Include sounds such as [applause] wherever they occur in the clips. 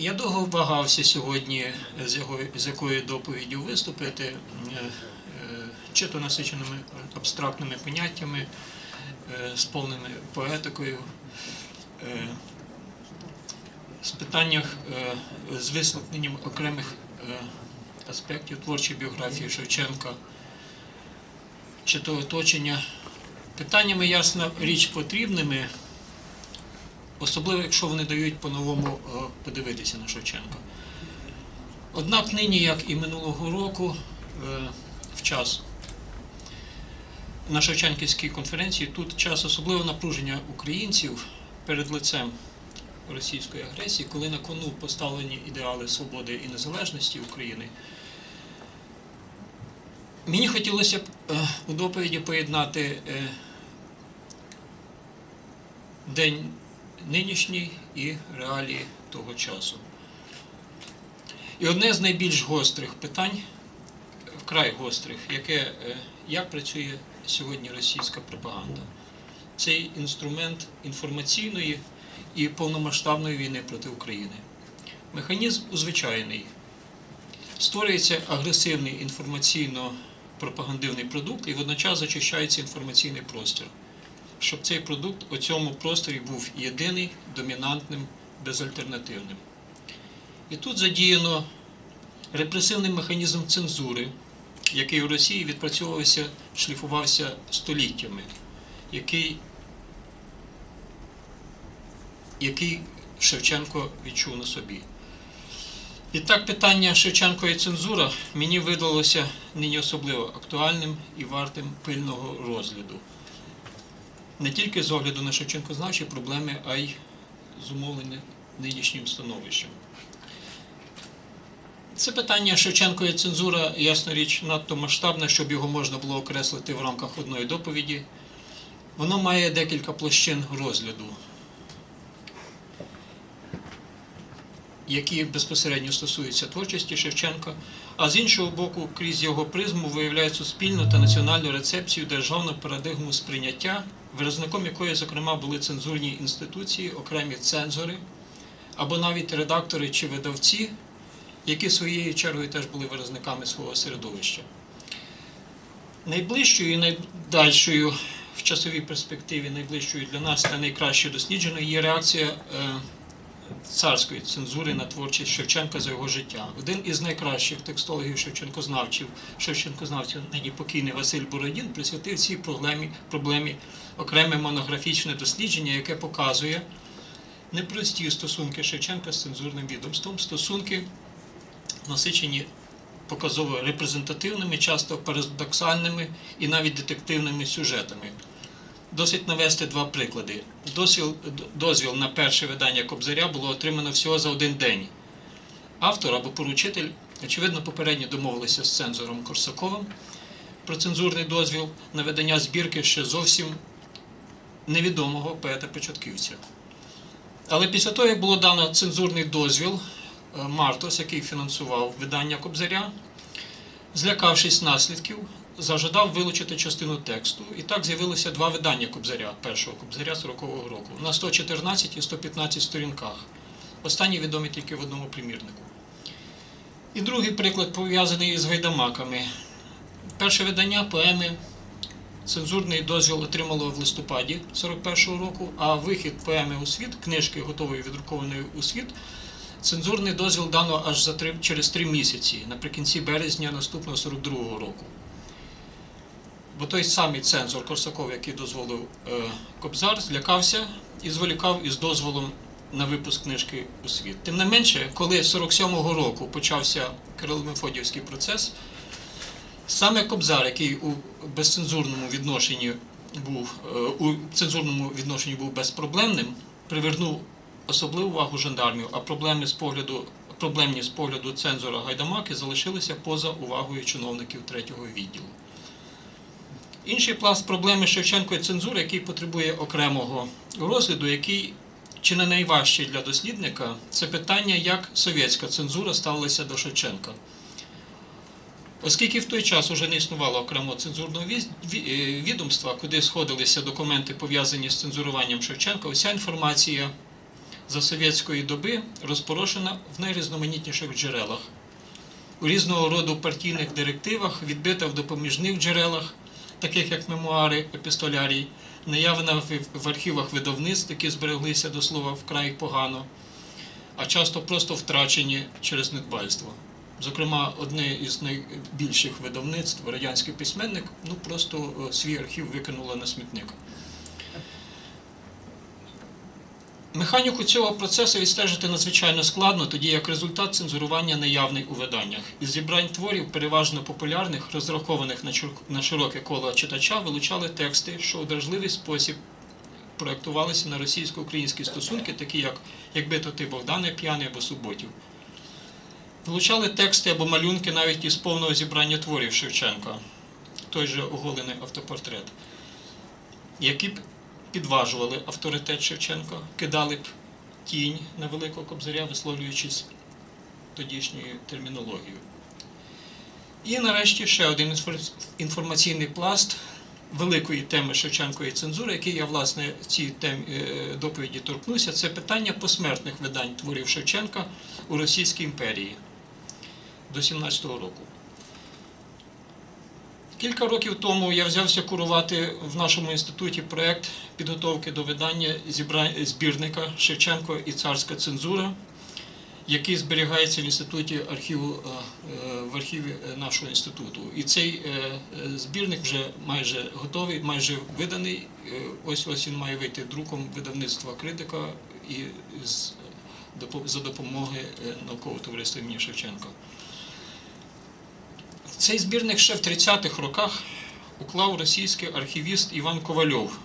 Я довго вагався сьогодні, з, його, з якою доповіддю виступити, е, е, чи то насиченими абстрактними поняттями, е, з поетикою, е, з питаннях, е, з висвітленням окремих е, аспектів творчої біографії Шевченка, чи то оточення. Питаннями, ясна річ, потрібними, особливо якщо вони дають по-новому е, подивитися на Шевченка. Однак нині, як і минулого року, е, в час на Шевченківській конференції, тут час особливого напруження українців перед лицем російської агресії, коли на кону поставлені ідеали свободи і незалежності України. Мені хотілося б е, у доповіді поєднати день нинішній і реалії того часу. І одне з найбільш гострих питань, вкрай гострих, яке е, як працює сьогодні російська пропаганда. Цей інструмент інформаційної і повномасштабної війни проти України. Механізм узвичайний. Створюється агресивний інформаційно-пропагандивний продукт і водночас зачищається інформаційний простір, щоб цей продукт у цьому просторі був єдиний, домінантним, безальтернативним. І тут задіяно репресивний механізм цензури, який у Росії відпрацьовувався, шліфувався століттями, який, який Шевченко відчув на собі. І так питання Шевченко і цензура мені видалося нині особливо актуальним і вартим пильного розгляду. Не тільки з огляду на Шевченкознавчі проблеми, а й зумовлені нинішнім становищем. Це питання Шевченко і цензура, ясна річ, надто масштабне, щоб його можна було окреслити в рамках одної доповіді. Воно має декілька площин розгляду, які безпосередньо стосуються творчості Шевченка, а з іншого боку, крізь його призму виявляють суспільну та національну рецепцію державну парадигму сприйняття, виразником якої, зокрема, були цензурні інституції, окремі цензори або навіть редактори чи видавці, які своєю чергою теж були виразниками свого середовища. Найближчою і найдальшою в часовій перспективі, найближчою для нас та найкраще дослідженою є реакція е, царської цензури на творчість Шевченка за його життя. Один із найкращих текстологів Шевченкознавців, Шевченкознавців, нині покійний Василь Бородін, присвятив цій проблемі, проблемі окреме монографічне дослідження, яке показує непрості стосунки Шевченка з цензурним відомством, стосунки насичені показово репрезентативними, часто парадоксальними і навіть детективними сюжетами. Досить навести два приклади. Дозвіл, дозвіл на перше видання Кобзаря було отримано всього за один день. Автор або поручитель, очевидно, попередньо домовилися з цензором Корсаковим про цензурний дозвіл на видання збірки ще зовсім невідомого поета-початківця. Але після того, як було дано цензурний дозвіл, е, Мартос, який фінансував видання Кобзаря, злякавшись наслідків, зажадав вилучити частину тексту. І так з'явилося два видання Кобзаря, першого Кобзаря 40-го року, на 114 і 115 сторінках. Останні відомі тільки в одному примірнику. І другий приклад пов'язаний із гайдамаками. Перше видання поеми цензурний дозвіл отримало в листопаді 41-го року, а вихід поеми у світ, книжки готової віддрукованої у світ, цензурний дозвіл дано аж за три, через три місяці, наприкінці березня наступного 42-го року. Бо той самий цензор Корсаков, який дозволив е, Кобзар, злякався і зволікав із дозволом на випуск книжки у світ. Тим не менше, коли 47-го року почався Кирило-Мефодіївський процес, саме Кобзар, який у безцензурному відношенні був е, у цензурному відношенні був безпроблемним, привернув особливу увагу жандармів, а проблеми з погляду, проблемні з погляду цензора Гайдамаки залишилися поза увагою чиновників третього відділу. Інший пласт проблеми Шевченко і цензури, який потребує окремого розгляду, який чи не найважчий для дослідника, це питання, як совєтська цензура ставилася до Шевченка. Оскільки в той час вже не існувало окремого цензурного е, відомства, куди сходилися документи, пов'язані з цензуруванням Шевченка, вся інформація за совєтської доби розпорошена в найрізноманітніших джерелах, у різного роду партійних директивах, відбита в допоміжних джерелах, таких як мемуари, епістолярій, наявна в, архівах видавництв, які збереглися до слова вкрай погано, а часто просто втрачені через недбальство. Зокрема, одне із найбільших видавництв, радянський письменник, ну просто е, свій архів викинуло на смітник. Механіку цього процесу відстежити надзвичайно складно, тоді як результат цензурування наявний у виданнях. Із зібрань творів, переважно популярних, розрахованих на широке коло читача, вилучали тексти, що у дражливий спосіб проєктувалися на російсько-українські стосунки, такі як Якби то ти Богдане п'яний або Суботів. Вилучали тексти або малюнки навіть із повного зібрання творів Шевченка, той же оголений автопортрет, які б підважували авторитет Шевченка, кидали б тінь на Великого Кобзаря, висловлюючись тодішньою термінологією. І нарешті ще один інформаційний пласт великої теми Шевченкової цензури, який я власне в цій темі е, доповіді торкнуся, це питання посмертних видань творів Шевченка у Російській імперії до 17-го року. Кілька років тому я взявся курувати в нашому інституті проєкт підготовки до видання збірника Шевченко і царська цензура, який зберігається в інституті архіву е, в архіві е, нашого інституту. І цей е, збірник вже майже готовий, майже виданий. Ось ось він має вийти друком видавництва критика і за допомоги е, наукового товариства імені Шевченка. Цей збірник ще в 30-х роках уклав російський архівіст Іван Ковальов,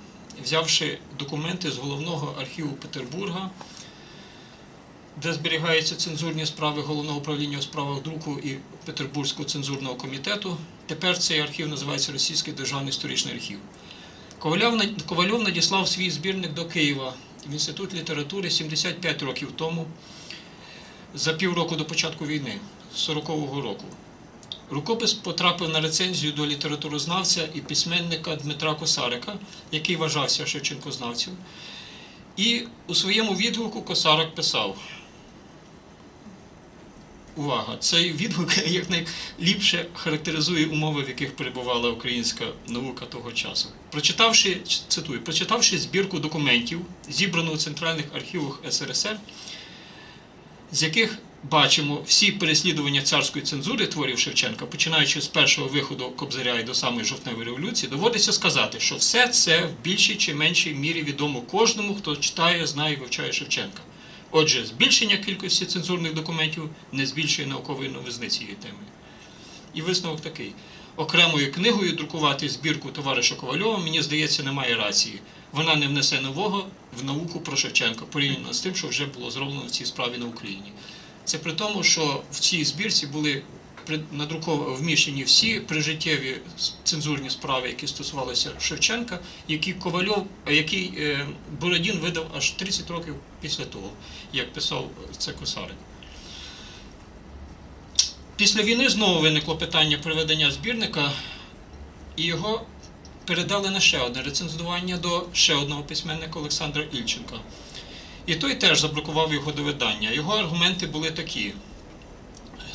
взявши документи з головного архіву Петербурга, де зберігаються цензурні справи Головного управління у справах друку і Петербурзького цензурного комітету. Тепер цей архів називається Російський державний історичний архів. Ковальов, надіслав свій збірник до Києва в Інститут літератури 75 років тому, за півроку до початку війни, 40-го року. Рукопис потрапив на рецензію до літературознавця і письменника Дмитра Косарика, який вважався Шевченкознавцем. І у своєму відгуку Косарик писав. Увага! Цей відгук [laughs] якнайліпше характеризує умови, в яких перебувала українська наука того часу. Прочитавши, цитую, прочитавши збірку документів, зібрану у центральних архівах СРСР, з яких бачимо всі переслідування царської цензури творів Шевченка, починаючи з першого виходу Кобзаря і до самої жовтневої революції, доводиться сказати, що все це в більшій чи меншій мірі відомо кожному, хто читає, знає і вивчає Шевченка. Отже, збільшення кількості цензурних документів не збільшує наукової новизни цієї теми. І висновок такий: окремою книгою друкувати збірку товариша Ковальова, мені здається, немає рації. Вона не внесе нового в науку про Шевченка, порівняно з тим, що вже було зроблено в цій справі на Україні. Це при тому, що в цій збірці були вміщені всі прижиттєві цензурні справи, які стосувалися Шевченка, які Ковальов, а який е, Бородін видав аж 30 років після того, як писав це Косарик. Після війни знову виникло питання приведення збірника, і його передали на ще одне рецензування до ще одного письменника Олександра Ільченка. І той теж заблокував його до видання. Його аргументи були такі.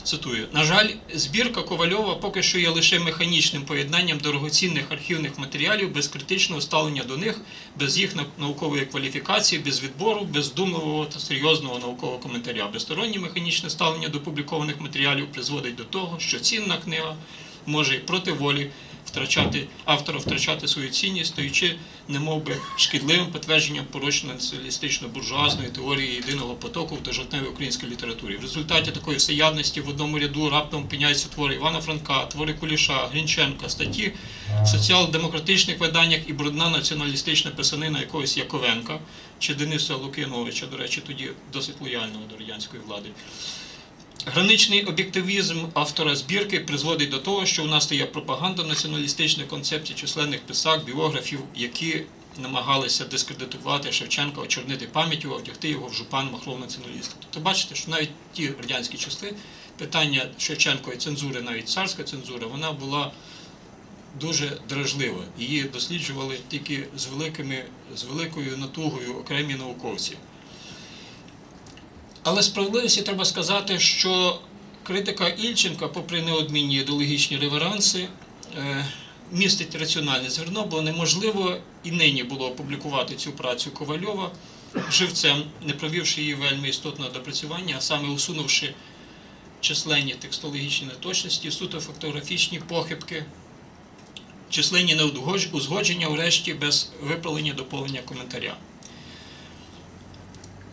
Цитую: на жаль, збірка Ковальова поки що є лише механічним поєднанням дорогоцінних архівних матеріалів без критичного ставлення до них, без їх наукової кваліфікації, без відбору, без вдумливого та серйозного наукового коментаря. Безстороннє механічне ставлення до публікованих матеріалів призводить до того, що цінна книга може і проти волі втрачати автора втрачати свою цінність, стаючи немовби шкідливим підтвердженням порочно націоналістично буржуазної теорії єдиного потоку в дожовтневій українській літературі. В результаті такої всеядності в одному ряду раптом опиняються твори Івана Франка, твори Куліша, Грінченка, статті в соціал-демократичних виданнях і брудна націоналістична писанина якогось Яковенка чи Дениса Лукиновича, до речі, тоді досить лояльного до радянської влади. Граничний об'єктивізм автора збірки призводить до того, що у нас стає пропаганда націоналістичних концепцій численних писак, біографів, які намагалися дискредитувати Шевченка, очорнити пам'яттю, одягти його в жупан махров націоналіста. Тобто бачите, що навіть ті радянські часи питання Шевченкової цензури, навіть царська цензура, вона була дуже дражлива. Її досліджували тільки з великими, з великою натугою окремі науковці. Але справедливості треба сказати, що критика Ільченка, попри неодмінні ідеологічні реверанси, е, містить раціональне зерно, бо неможливо і нині було опублікувати цю працю Ковальова живцем, не провівши її вельми істотного допрацювання, а саме усунувши численні текстологічні неточності, суто фактографічні похибки, численні неузгодження, врешті без виправлення доповнення коментаря.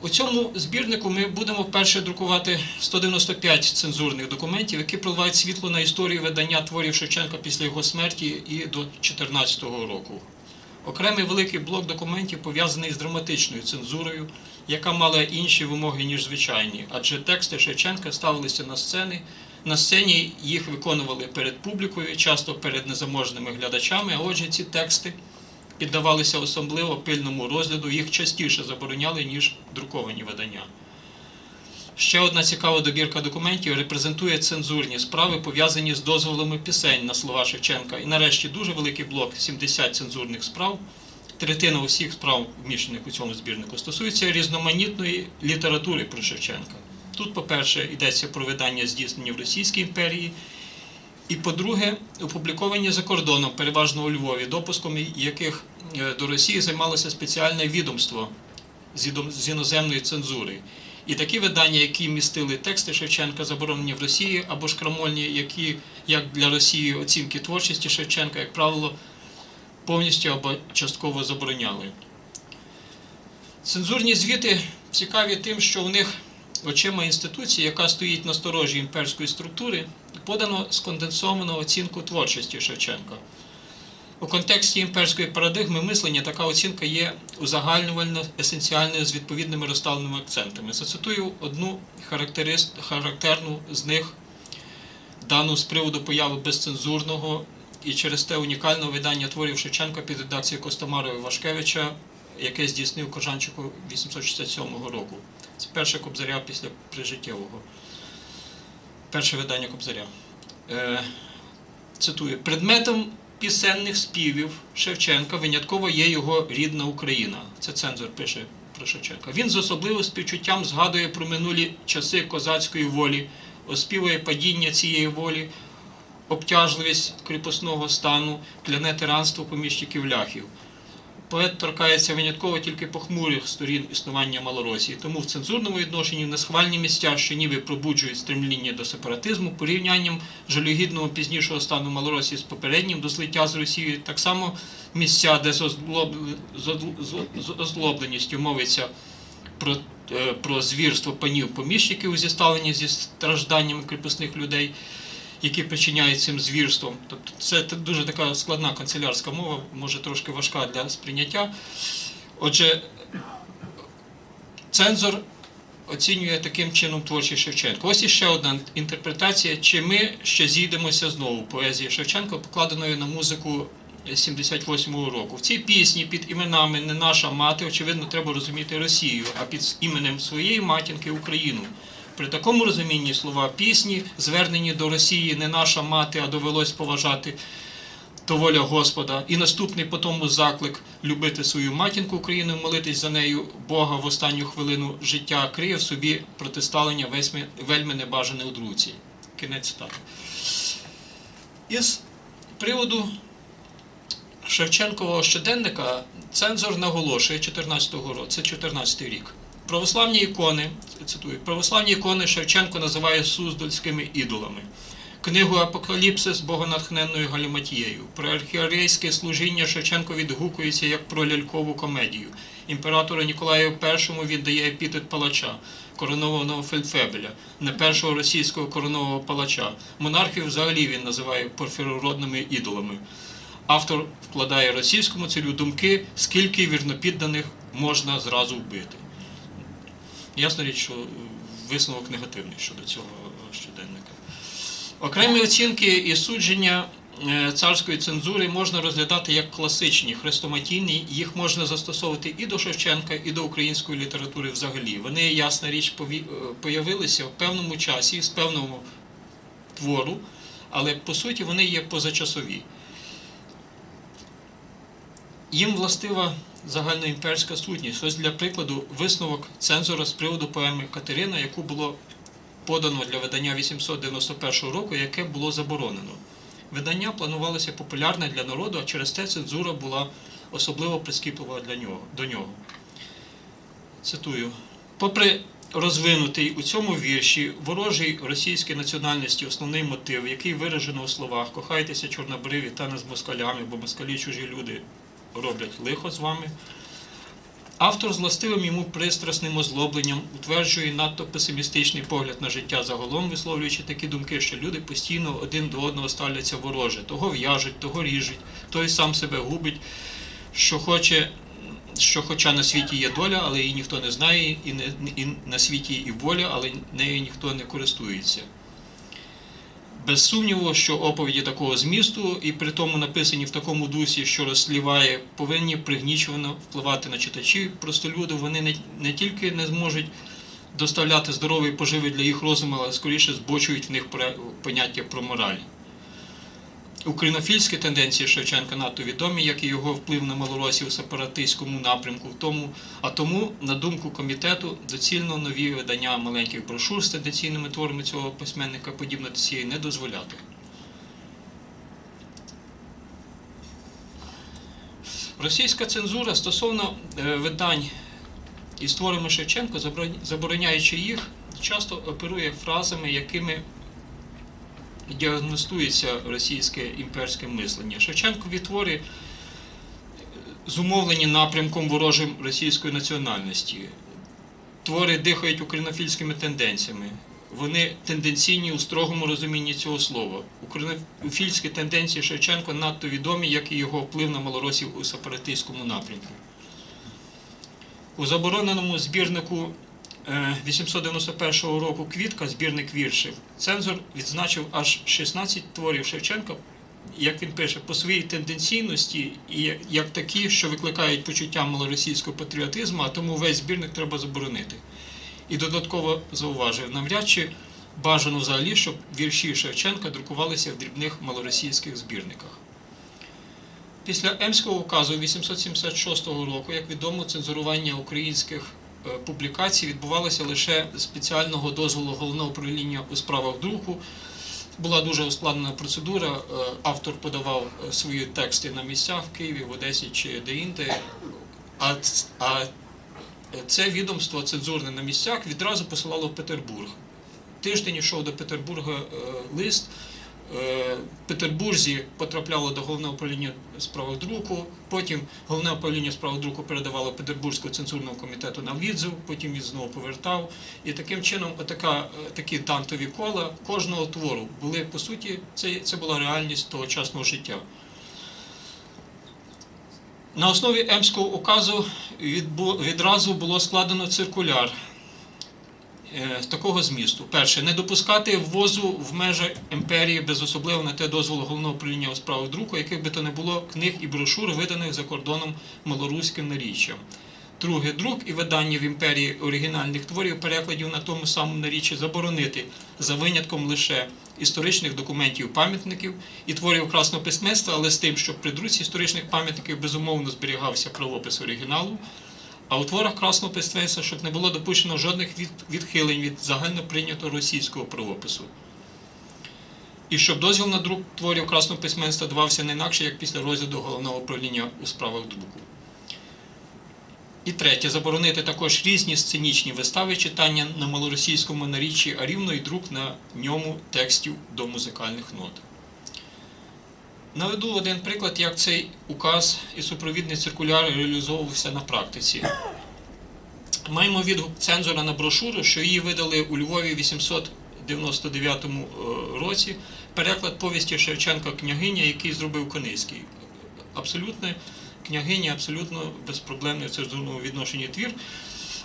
У цьому збірнику ми будемо вперше друкувати 195 цензурних документів, які проливають світло на історію видання творів Шевченка після його смерті і до 2014 року. Окремий великий блок документів пов'язаний з драматичною цензурою, яка мала інші вимоги, ніж звичайні, адже тексти Шевченка ставилися на сцени. На сцені їх виконували перед публікою, часто перед незаможними глядачами, а отже, ці тексти піддавалися особливо пильному розгляду, їх частіше забороняли, ніж друковані видання. Ще одна цікава добірка документів репрезентує цензурні справи, пов'язані з дозволами пісень на слова Шевченка. І нарешті дуже великий блок 70 цензурних справ. Третина усіх справ, вміщених у цьому збірнику, стосується різноманітної літератури про Шевченка. Тут, по-перше, йдеться про видання, здійснені в Російській імперії, і по-друге, опубліковані за кордоном, переважно у Львові, допуском яких е, до Росії займалося спеціальне відомство з іноземної цензури. І такі видання, які містили тексти Шевченка, заборонені в Росії, або ж крамольні, які, як для Росії, оцінки творчості Шевченка, як правило, повністю або частково забороняли. Цензурні звіти цікаві тим, що в них очима інституції, яка стоїть на сторожі імперської структури, подано сконденсовану оцінку творчості Шевченка. У контексті імперської парадигми мислення така оцінка є узагальнювально есенціальною з відповідними розставленими акцентами. Зацитую одну характерну з них, дану з приводу появи безцензурного і через те унікального видання творів Шевченка під редакцією Костомарова Вашкевича, яке здійснив Кожанчику 867 року. Це перше Кобзаря після прижиттєвого. Перше видання Кобзаря. Е, цитую: предметом пісенних співів Шевченка винятково є його рідна Україна. Це цензор пише про Шевченка. Він з особливим співчуттям згадує про минулі часи козацької волі, оспівує падіння цієї волі, обтяжливість кріпосного стану, кляне тиранство поміщиків ляхів. Поет торкається винятково тільки похмурих сторін існування Малоросії, тому в цензурному відношенні несхвальні місця, що ніби пробуджують стремління до сепаратизму, порівнянням жалюгідного пізнішого стану Малоросії з попереднім до злиття з Росією, так само місця, де з озлоб- з озл- з- з озлобленістю мовиться про, е, про звірство панів поміщиків зі ставлення зі стражданнями кріпосних людей які причиняють цим звірством. Тобто це дуже така складна канцелярська мова, може трошки важка для сприйняття. Отже, цензор оцінює таким чином творчість Шевченка. Ось іще одна інтерпретація, чи ми ще зійдемося знову поезії Шевченка, покладеної на музику 78-го року. В цій пісні під іменами не наша мати, очевидно, треба розуміти Росію, а під іменем своєї матінки Україну. При такому розумінні слова пісні, звернені до Росії не наша мати, а довелось поважати то воля Господа. І наступний по тому заклик любити свою матінку Україну, молитись за нею Бога в останню хвилину життя, криє в собі протиставлення вельми небажане у друзі. Кінець цитати. Із приводу Шевченкового щоденника цензор наголошує 14-го року, це 14-й рік. Православні ікони, цитую, православні ікони Шевченко називає суздальськими ідолами. Книгу Апокаліпсис богонатхненною галіматією. Про архіарейське служіння Шевченко відгукується як про лялькову комедію. Імператору Ніколаю І віддає епітет палача, коронованого фельдфебеля, не першого російського коронового палача. Монархів взагалі він називає порфірородними ідолами. Автор вкладає російському царю думки, скільки вірнопідданих можна зразу вбити. Ясна річ, що висновок негативний щодо цього щоденника. Окремі оцінки і судження е, царської цензури можна розглядати як класичні, хрестоматійні. Їх можна застосовувати і до Шевченка, і до української літератури взагалі. Вони, ясна річ, е, появилися в певному часі з певного твору, але по суті вони є позачасові. Їм властива загальноімперська сутність. Ось для прикладу висновок цензора з приводу поеми Катерина, яку було подано для видання 891 року, яке було заборонено. Видання планувалося популярне для народу, а через те цензура була особливо прискіплива для нього, до нього. Цитую: попри розвинутий у цьому вірші ворожий російській національності основний мотив, який виражено у словах Кохайтеся, чорнобриві, та не з москалями, бо москалі чужі люди роблять лихо з вами. Автор з властивим йому пристрасним озлобленням утверджує надто песимістичний погляд на життя загалом, висловлюючи такі думки, що люди постійно один до одного ставляться вороже, того в'яжуть, того ріжуть, той сам себе губить, що хоче, що хоча на світі є доля, але її ніхто не знає, і, не, і на світі і воля, але нею ніхто не користується. Без сумніву, що оповіді такого змісту, і при тому написані в такому дусі, що розсліває, повинні пригнічувано впливати на читачів. Простолюди вони не, не тільки не зможуть доставляти здорові поживи для їх розуму, але скоріше збочують в них поняття про мораль. Українофільські тенденції Шевченка надто відомі, як і його вплив на малоросів у сепаратистському напрямку. В тому, а тому, на думку комітету, доцільно нові видання маленьких брошур з тенденційними творами цього письменника подібно до цієї не дозволяти. Російська цензура стосовно е, видань із творами Шевченка, заборон- забороняючи їх, часто оперує фразами, якими діагностується російське імперське мислення. Шевченкові твори зумовлені напрямком ворожим російської національності. Твори дихають українофільськими тенденціями. Вони тенденційні у строгому розумінні цього слова. Українофільські тенденції Шевченка надто відомі, як і його вплив на малоросів у сепаратистському напрямку. У забороненому збірнику 891 року Квітка, збірник віршів, цензор відзначив аж 16 творів Шевченка, як він пише, по своїй тенденційності як- такі, що викликають почуття малоросійського патріотизму, а тому весь збірник треба заборонити. І додатково зауважив, навряд чи бажано взагалі, щоб вірші Шевченка друкувалися в дрібних малоросійських збірниках. Після Емського указу 876 року, як відомо, цензурування українських публікацій відбувалося лише спеціального дозволу головного управління у справах друку. Була дуже ускладнена процедура. Е, Автор подавав е, свої тексти на місцях в Києві, в Одесі чи де-інде. А, а це відомство цензурне на місцях відразу посилало в Петербург. Тиждень йшов до Петербурга е, лист. Е, Петербурзі потрапляло до головного управління справах друку. Потім головне управління справах друку передавало Петербурзькому цензурному комітету на відзив, потім він знову повертав. І таким чином, отака, е, такі дантові кола кожного твору були по суті, це, це була реальність тогочасного життя. На основі Емського указу відразу було складено циркуляр такого змісту. Перше, не допускати ввозу в межах імперії без особливо на те дозволу головного управління у справах друку, яких би то не було книг і брошур, виданих за кордоном малоруським наріччям. Друге, друк і видання в імперії оригінальних творів перекладів на тому самому наріччі заборонити за винятком лише історичних документів пам'ятників і творів красного письменства, але з тим, щоб при друці історичних пам'ятників безумовно зберігався правопис оригіналу, а у творах красного письменства, щоб не було допущено жодних відхилень від загально прийнятого російського правопису. І щоб дозвіл на друк творів красного письменства давався не інакше, як після розгляду головного управління у справах друку. І третє, заборонити також різні сценічні вистави читання на малоросійському наріччі, а рівно і друк на ньому текстів до музикальних нот. Наведу один приклад, як цей указ і супровідний циркуляр реалізовувався на практиці. Маємо відгук цензора на брошуру, що її видали у Львові в 899 е, році. Переклад повісті Шевченка княгиня, який зробив Кониський. Абсолютно княгиня, абсолютно безпроблемний в цензурному відношенні твір.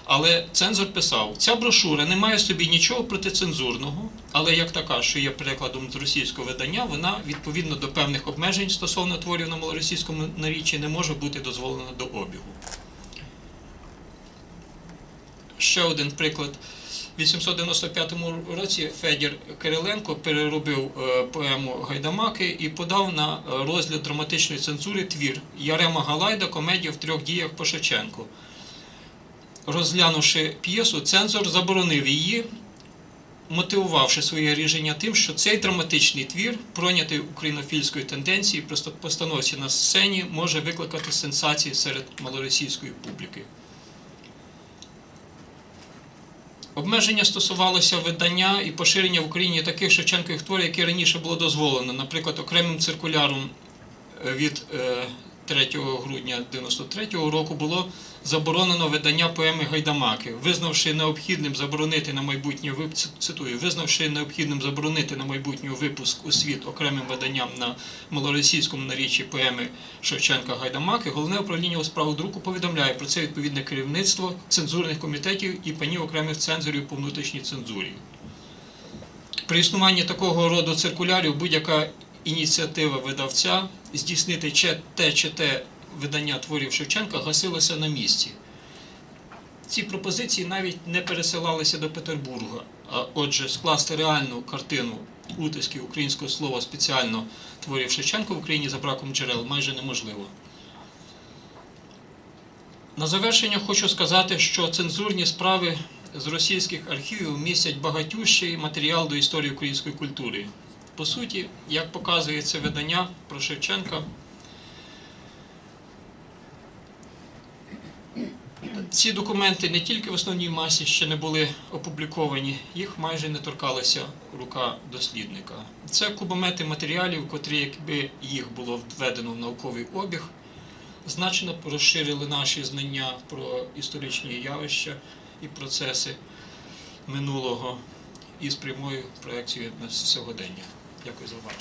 Але цензор писав: ця брошура не має в собі нічого протицензурного, але як така, що є перекладом з російського видання, вона відповідно до певних обмежень стосовно творів на малоросійському наріччі не може бути дозволена до обігу. Ще один приклад 895 році Федір Кириленко переробив е, поему Гайдамаки і подав на е, розгляд драматичної цензури твір Ярема Галайда Комедія в трьох діях по Шевченку. Розглянувши п'єсу, цензор заборонив її, мотивувавши своє рішення тим, що цей драматичний твір, пройнятий українофільською тенденцією при постановці на сцені, може викликати сенсації серед малоросійської публіки. Обмеження стосувалося видання і поширення в Україні таких Шевченкових творів, які раніше було дозволено. Наприклад, окремим циркуляром е, від е, 3 грудня 1993 року було заборонено видання поеми Гайдамаки, визнавши необхідним заборонити на майбутнє цитую, визнавши необхідним заборонити на майбутнє випуск у світ окремим виданням на малоросійському наріччі поеми Шевченка Гайдамаки, головне управління у справах друку повідомляє про це відповідне керівництво цензурних комітетів і панів окремих цензорів по внутрішній цензурі. При існуванні такого роду циркулярів будь-яка ініціатива видавця здійснити те чи те видання творів Шевченка гасилася на місці. Ці пропозиції навіть не пересилалися до Петербурга, а отже, скласти реальну картину утисків українського слова спеціально творів Шевченка в Україні за браком джерел майже неможливо. На завершення хочу сказати, що цензурні справи з російських архівів містять багатющий матеріал до історії української культури. По суті, як показує це видання про Шевченка, ці документи не тільки в основній масі ще не були опубліковані, їх майже не торкалася рука дослідника. Це кубомети матеріалів, котрі, якби їх було введено в науковий обіг, значно розширили наші знання про історичні явища і процеси минулого із прямою проекцією на сьогодення. Дякую за увагу.